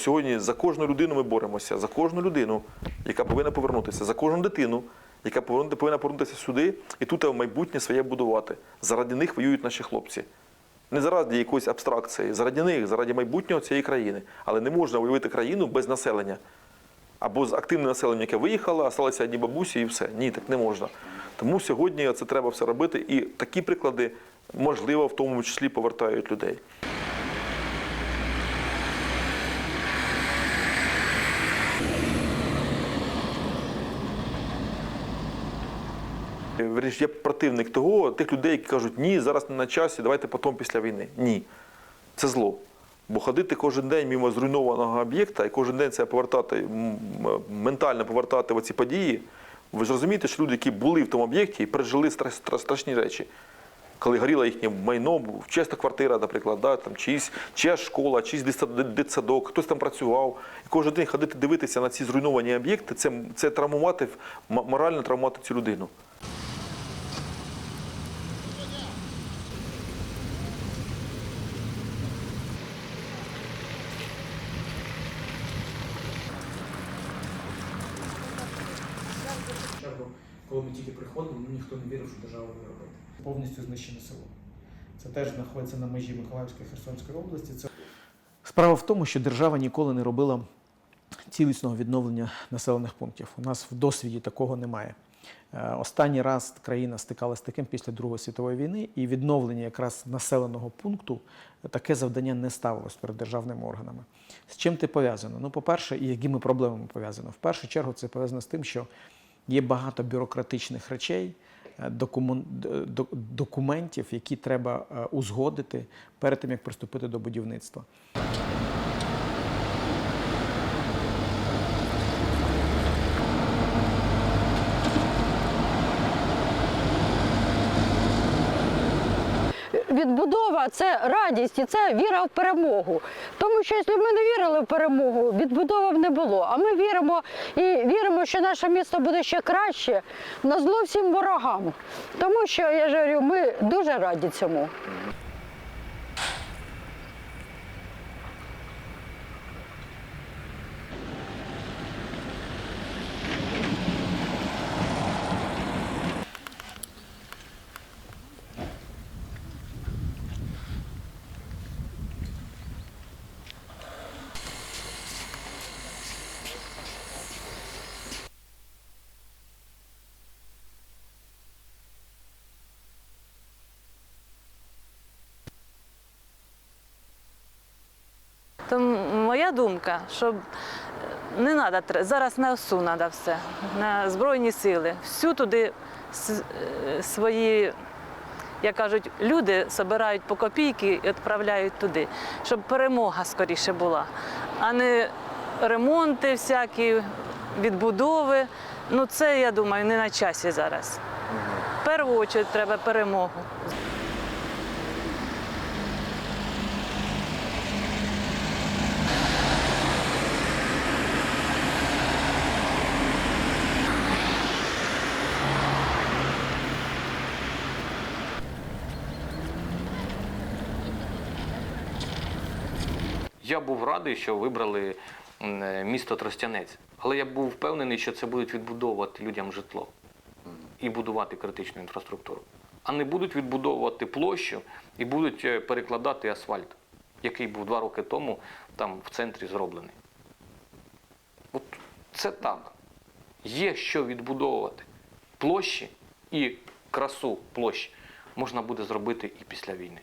Сьогодні за кожну людину ми боремося, за кожну людину, яка повинна повернутися, за кожну дитину, яка повинна повернутися сюди і тут майбутнє своє будувати. Заради них воюють наші хлопці. Не заради якоїсь абстракції, заради них, заради майбутнього цієї країни. Але не можна уявити країну без населення. Або з активним населенням, яке виїхало, а сталися одні бабусі і все. Ні, так не можна. Тому сьогодні це треба все робити. І такі приклади, можливо, в тому числі повертають людей. Е, Вірніше, я противник того, тих людей, які кажуть, ні, зараз не на часі, давайте потім після війни. Ні. Це зло. Бо ходити кожен день мимо зруйнованого об'єкта і кожен день це повертати, ментально повертати в оці події. Ви ж розумієте, що люди, які були в тому об'єкті і пережили стра- стра- страшні речі. Коли горіло їхнє майно, чиста квартира, наприклад, да, там, чиїсь, чиясь школа, чиїсь дитсадок, хтось там працював. І кожен день ходити дивитися на ці зруйновані об'єкти, це, це травмувати, морально травмувати цю людину. Коли ми тільки приходили, ну, ніхто не вірив, що держава буде робити. Повністю знищене село. Це теж знаходиться на межі Миколаївської Херсонської області. Це... Справа в тому, що держава ніколи не робила цілісного відновлення населених пунктів. У нас в досвіді такого немає. Е, Останній раз країна стикалася з таким після Другої світової війни, і відновлення якраз населеного пункту таке завдання не ставилось перед державними органами. З чим це пов'язано? Ну, по-перше, і якими проблемами пов'язано? В першу чергу це пов'язано з тим, що є багато бюрократичних речей, е, документів, які треба е, узгодити перед тим, як приступити до будівництва. Відбудова це радість і це віра в перемогу. Тому що якщо ми не вірили в перемогу, відбудова б не було. А ми віримо і віримо, що наше місто буде ще краще на зло всім ворогам. Тому що я ж говорю, ми дуже раді цьому. То моя думка, що не треба, зараз на ОСУ треба все, на Збройні сили. Всю туди е, свої, як кажуть, люди збирають по копійки і відправляють туди, щоб перемога скоріше була, а не ремонти всякі, відбудови. Ну це, я думаю, не на часі зараз. В першу чергу треба перемогу. Я був радий, що вибрали е, місто Тростянець, але я був впевнений, що це будуть відбудовувати людям житло і будувати критичну інфраструктуру, а не будуть відбудовувати площу і будуть е, перекладати асфальт, який був два роки тому там в центрі зроблений. От це так. Є що відбудовувати. Площі і красу площ можна буде зробити і після війни.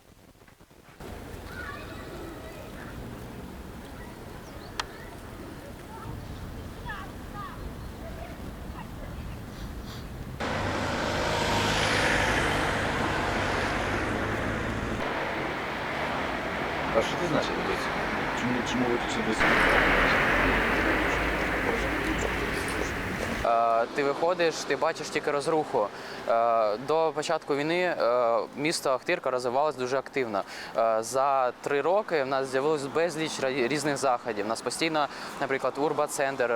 А що це значить досі? Чому, чому ви тут Е, Ти виходиш, ти бачиш тільки розруху. Е, До початку війни е, місто Ахтирка розвивалось дуже активно. Е, За три роки в нас з'явилось безліч різних заходів. У нас постійно, наприклад, Урба-центр,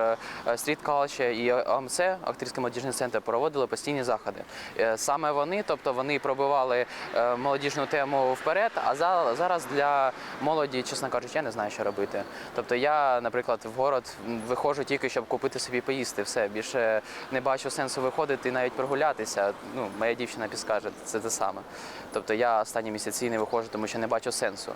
е, Стріт Калче і АМЦ, Ахтирський молодіжний центр, проводили постійні заходи. Саме вони, тобто вони пробивали молодіжну тему вперед, а зараз для молоді, чесно кажучи, я не знаю, що робити. Тобто я, наприклад, в город виходжу тільки, щоб купити собі поїсти. Все більше не бачу сенсу виходити і навіть прогулятися. Ну, моя дівчина підскаже, це те саме. Тобто я останні місяці не виходжу, тому що не бачу сенсу.